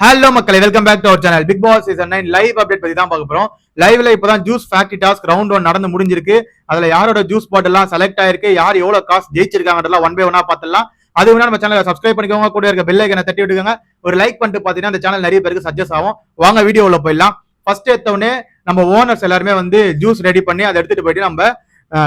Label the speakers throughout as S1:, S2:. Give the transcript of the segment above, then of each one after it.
S1: Hello மக்களை welcome back to our channel big boss season nine live update பத்தி தான் பார்க்க போறோம். லைவ்ல இப்பதான் juice factory task round one நடந்து முடிஞ்சிருக்கு. அதுல யாரோட ஜூஸ் பாட்டெல்லாம் செலக்ட் ஆயிருக்கு யார் எவ்வளவு காசு ஜெயிச்சிருக்காங்கன்றலாம் ஒன் பை ஒன்னா பார்த்துலாம் அது வேணா நம்ம சேனலை சப்ஸ்கிரைப் பண்ணிக்கோங்க. கூட இருக்க பெல் ஐக்கனை தட்டி விட்டுக்கோங்க. ஒரு லைக் பண்ணிட்டு பாத்தீங்கன்னா அந்த சேனல் நிறைய பேருக்கு சஜஸ்ட் ஆகும். வாங்க வீடியோ உள்ள போயிடலாம். ஃபர்ஸ்ட் எடுத்தவொடனே நம்ம ஓனர்ஸ் எல்லாருமே வந்து ஜூஸ் ரெடி பண்ணி அதை எடுத்துட்டு போயிட்டு நம்ம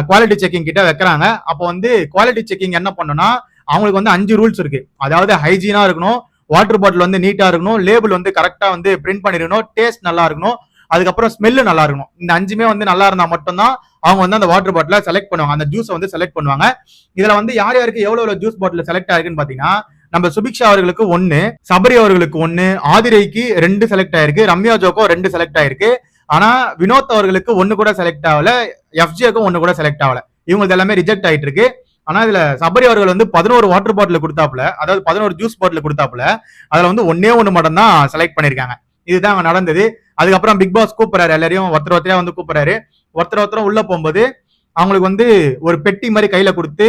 S1: குவாலிட்டி செக்கிங் கிட்ட வைக்கிறாங்க. அப்போ வந்து குவாலிட்டி செக்கிங் என்ன பண்ணோம்னா அவங்களுக்கு வந்து அஞ்சு ரூல்ஸ் இருக்கு. அதாவது ஹைஜீனா இருக்கணும் வாட்டர் பாட்டில் வந்து நீட்டா இருக்கணும். லேபிள் வந்து கரெக்டா வந்து பிரிண்ட் பண்ணிருக்கணும். டேஸ்ட் நல்லா இருக்கணும். அதுக்கப்புறம் ஸ்மெல்லு நல்லா இருக்கணும். இந்த அஞ்சுமே வந்து நல்லா இருந்தா மட்டும்தான் அவங்க வந்து அந்த வாட்டர் பாட்டில செலக்ட் பண்ணுவாங்க. அந்த ஜூஸை வந்து செலக்ட் பண்ணுவாங்க. இதுல வந்து யார் யாருக்கு எவ்வளவு எவ்வளவு ஜூஸ் பாட்டில் செலக்ட் ஆயிருக்குன்னு பாத்தீங்கன்னா நம்ம சுபிக்ஷா அவர்களுக்கு ஒன்னு சபரி அவர்களுக்கு ஒன்னு ஆதிரைக்கு ரெண்டு செலக்ட் ஆயிருக்கு ரம்யா ஜோக்கோ ரெண்டு செலக்ட் ஆயிருக்கு. ஆனா வினோத் அவர்களுக்கு ஒன்னு கூட செலக்ட் ஆகல எஃப்ஜேக்கும் ஒன்னு கூட செலக்ட் ஆகல. இவங்களுக்கு எல்லாமே ரிஜெக்ட் ஆயிட்டு இருக்கு. ஆனா இதுல சபரி அவர்கள் வந்து பதினோரு வாட்டர் பாட்டில் கொடுத்தாப்புல அதாவது பதினோரு ஜூஸ் பாட்டில் கொடுத்தாப்புல அதுல வந்து ஒன்னே ஒண்ணு மட்டும் தான் செலக்ட் பண்ணிருக்காங்க. இதுதான் அங்க நடந்தது. அதுக்கப்புறம் பிக் பாஸ் கூப்பிடுறாரு எல்லாரையும் ஒருத்தர் ஒருத்தரையா வந்து கூப்பிடுறாரு. ஒருத்தர் ஒருத்தரும் உள்ள போகும்போது அவங்களுக்கு வந்து ஒரு பெட்டி மாதிரி கையில கொடுத்து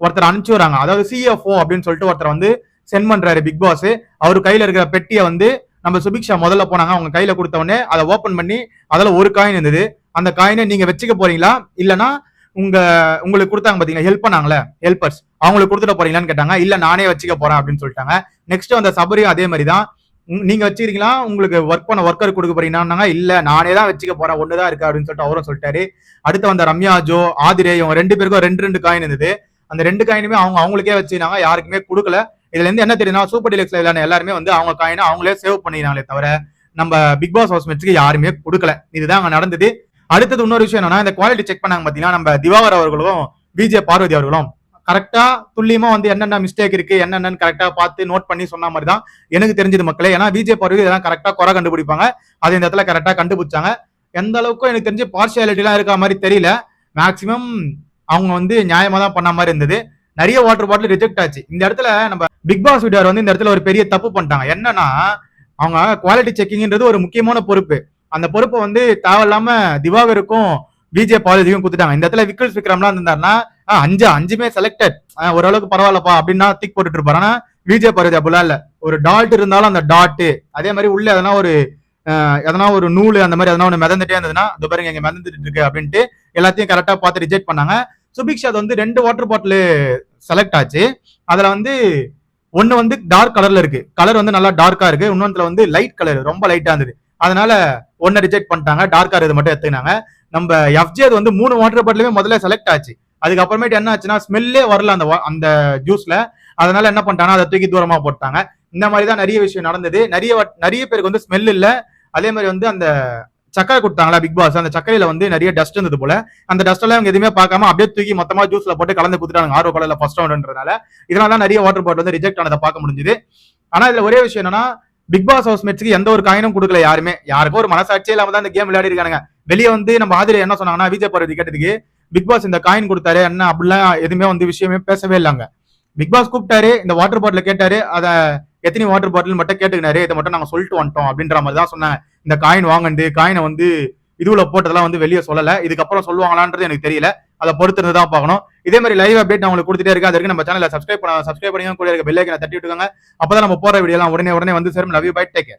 S1: ஒருத்தர் அனுப்பிச்சு வராங்க அதாவது சிஎஃப்ஓ அப்படின்னு சொல்லிட்டு ஒருத்தர் வந்து சென்ட் பண்றாரு பிக் பாஸ் அவர் கையில இருக்கிற பெட்டியை வந்து நம்ம சுபிக்ஷா முதல்ல போனாங்க. அவங்க கையில கொடுத்த உடனே அதை ஓபன் பண்ணி அதுல ஒரு காயின் இருந்தது. அந்த காயினை நீங்க வச்சுக்க போறீங்களா? இல்லைன்னா உங்க உங்களுக்கு கொடுத்தாங்க பாத்தீங்கன்னா ஹெல்ப் பண்ணாங்களே? ஹெல்பர்ஸ் அவங்களுக்கு கொடுத்துட்டு போறீங்களான்னு கேட்டாங்க. இல்ல நானே வச்சுக்க போறேன் அப்படின்னு சொல்லிட்டாங்க. நெக்ஸ்ட் அந்த சபரியும் அதே மாதிரி தான் நீங்க வச்சுக்கிறீங்களா? உங்களுக்கு ஒர்க் பண்ண ஒர்க்கர் கொடுக்க போறீங்கன்னா இல்ல நானே தான் வச்சுக்க போறேன். ஒண்ணுதான் இருக்கு அப்படின்னு சொல்லிட்டு அவரும் சொல்லிட்டாரு. அடுத்து வந்த ரம்யா ஜோ ஆதிரே இவங்க ரெண்டு பேருக்கும் ரெண்டு ரெண்டு காயின் இருந்தது. அந்த ரெண்டு காயினுமே அவங்க அவங்களுக்கே வச்சுனாங்க யாருக்குமே கொடுக்கல. இதுல இருந்து என்ன தெரியுதுன்னா சூப்பர் டிலக்ஸ்ல விளையாட எல்லாருமே வந்து அவங்க காயினை அவங்களே சேவ் பண்ணினாங்களே தவிர நம்ம பிக் பாஸ் ஹவுஸ் மேட்ச்க்கு யாருமே கொடுக்கல. இதுதான் அங்க நடந்தது. அடுத்தது இன்னொரு விஷயம் என்னன்னா இந்த குவாலிட்டி செக் பண்ணாங்க பாத்தீங்கன்னா நம்ம திவாகர் அவர்களும் விஜே பார்வதி அவர்களும். கரெக்டா துல்லியமா வந்து என்னென்ன மிஸ்டேக் இருக்கு என்னென்னு கரெக்டா பார்த்து நோட் பண்ணி சொன்ன மாதிரி தான் எனக்கு தெரிஞ்சது மக்களே. ஏன்னா விஜே பார்வதி இதெல்லாம் கரெக்டா குறை கண்டுபிடிப்பாங்க. அது இந்த இடத்துல கரெக்டா கண்டுபிடிச்சாங்க. எந்த அளவுக்கு எனக்கு தெரிஞ்சு பார்ஷியாலிட்டிலாம் இருக்க மாதிரி தெரியல. மேக்சிமம் அவங்க வந்து நியாயமா தான் பண்ண மாதிரி இருந்தது. நிறைய வாட்டர் பாட்டில் ரிஜெக்ட் ஆச்சு. இந்த இடத்துல நம்ம பிக் பாஸ் வீடியோர் வந்து இந்த இடத்துல ஒரு பெரிய தப்பு பண்ணிட்டாங்க. என்னன்னா அவங்க குவாலிட்டி செக்கிங்ன்றது ஒரு முக்கியமான பொறுப்பு. அந்த பொறுப்பை வந்து தேவையில்லாம திவாகருக்கும் விஜே பாரதியும் கொடுத்துட்டாங்க. இந்த இடத்துல விக்கல்ஸ் விக்ரம்லாம் இருந்தாருன்னா அஞ்சு அஞ்சுமே செலக்டட் ஓரளவுக்கு பரவாயில்லப்பா அப்படின்னா திக் போட்டுட்டு இருப்பாரு. ஆனா விஜே பாரதி அப்படிலாம் இல்ல. ஒரு டாட் இருந்தாலும் அந்த டாட்டு அதே மாதிரி உள்ள எதனா ஒரு எதனா ஒரு நூல் அந்த மாதிரி எதனா ஒன்று மிதந்துட்டே இருந்ததுன்னா இந்த பாருங்க இங்க மிதந்துட்டு இருக்கு அப்படின்ட்டு எல்லாத்தையும் கரெக்டா பார்த்து ரிஜெக்ட் பண்ணாங்க. சுபிக்ஷா அது வந்து ரெண்டு வாட்டர் பாட்டில் செலக்ட் ஆச்சு. அதுல வந்து ஒன்னு வந்து டார்க் கலர்ல இருக்கு. கலர் வந்து நல்லா டார்க்கா இருக்கு. இன்னொன்றுல வந்து லைட் கலர் ரொம்ப லைட்டா இருந்தது. அதனால ஒன்ன ரிஜெக்ட் பண்ணிட்டாங்க. டார்க்கா இது மட்டும் எடுத்துக்கினாங்க. நம்ம எஃப்ஜே அது வந்து மூணு வாட்டர் பாட்டிலுமே முதல்ல செலக்ட் ஆச்சு. அதுக்கப்புறமேட்டு என்ன ஆச்சுன்னா ஸ்மெல்லே வரல அந்த அந்த ஜூஸ்ல அதனால என்ன பண்ணிட்டாங்க அதை தூக்கி தூரமா போட்டாங்க. இந்த மாதிரி தான் நிறைய விஷயம் நடந்தது. நிறைய வாட்- நிறைய பேருக்கு வந்து ஸ்மெல் இல்லை. அதே மாதிரி வந்து அந்த சக்கரை கொடுத்தாங்களா பிக் பாஸ் அந்த சக்கரையில வந்து நிறைய டஸ்ட் இருந்தது போல. அந்த டஸ்ட் எல்லாம் அவங்க எதுவுமே பார்க்காம அப்படியே தூக்கி மொத்தமா ஜூஸ்ல போட்டு கலந்து குத்துட்டாங்க ஆர்வ கலர்ல ஃபர்ஸ்ட் ரவுண்ட்ன்றதுனால இதனால தான் நிறைய வாட்டர் பாட்டில் வந்து ரிஜெக்ட் ஆனதை பார்க்க முடிஞ்சுது. ஆனா இதுல ஒரே விஷயம் என்னன்னா பிக் பாஸ் ஹவுஸ் மேட்ச்க்கு எந்த ஒரு காயினும் கொடுக்கல யாருமே. யாருக்கும் ஒரு மனசாட்சியே இல்லாம தான் இந்த கேம் விளையாடி இருக்காங்க வெளியே வந்து நம்ம ஆதிரி என்ன சொன்னாங்கன்னா விஜய் பார்வதி கேட்டதுக்கு பிக் பாஸ் இந்த காயின் கொடுத்தாரு என்ன அப்படிலாம் எதுவுமே வந்து விஷயமே பேசவே இல்லைங்க பிக் பாஸ் கூப்பிட்டாரு இந்த வாட்டர் பாட்டில் கேட்டாரு அதை எத்தனை வாட்டர் பாட்டில் மட்டும் கேட்டுக்கினாரு இதை மட்டும் நாங்க சொல்லிட்டு வந்துட்டோம் அப்படின்ற மாதிரி தான் சொன்னாங்க. இந்த காயின் வாங்கண்டு காயினை வந்து இதுல போட்டதெல்லாம் வந்து வெளியே சொல்லல. இதுக்கப்புறம் சொல்லுவாங்களான்றது எனக்கு தெரியல. அதை பொறுத்து தான் பார்க்கணும். இதே மாதிரி லைவ் அப்டேட் நான் உங்களுக்கு கொடுத்துட்டே இருக்கு அதற்கு நம்ம சேனலை சப்ஸ்கிரைப் பண்ண சப்ஸ்கிரைப் பண்ணி கூட இருக்க பெல்லைக்கனை தட்டி விட்டுக்கோங்க. அப்பதான் நம்ம போற வீடியோலாம் உடனே உடனே வந்து சேரும். Love you bye take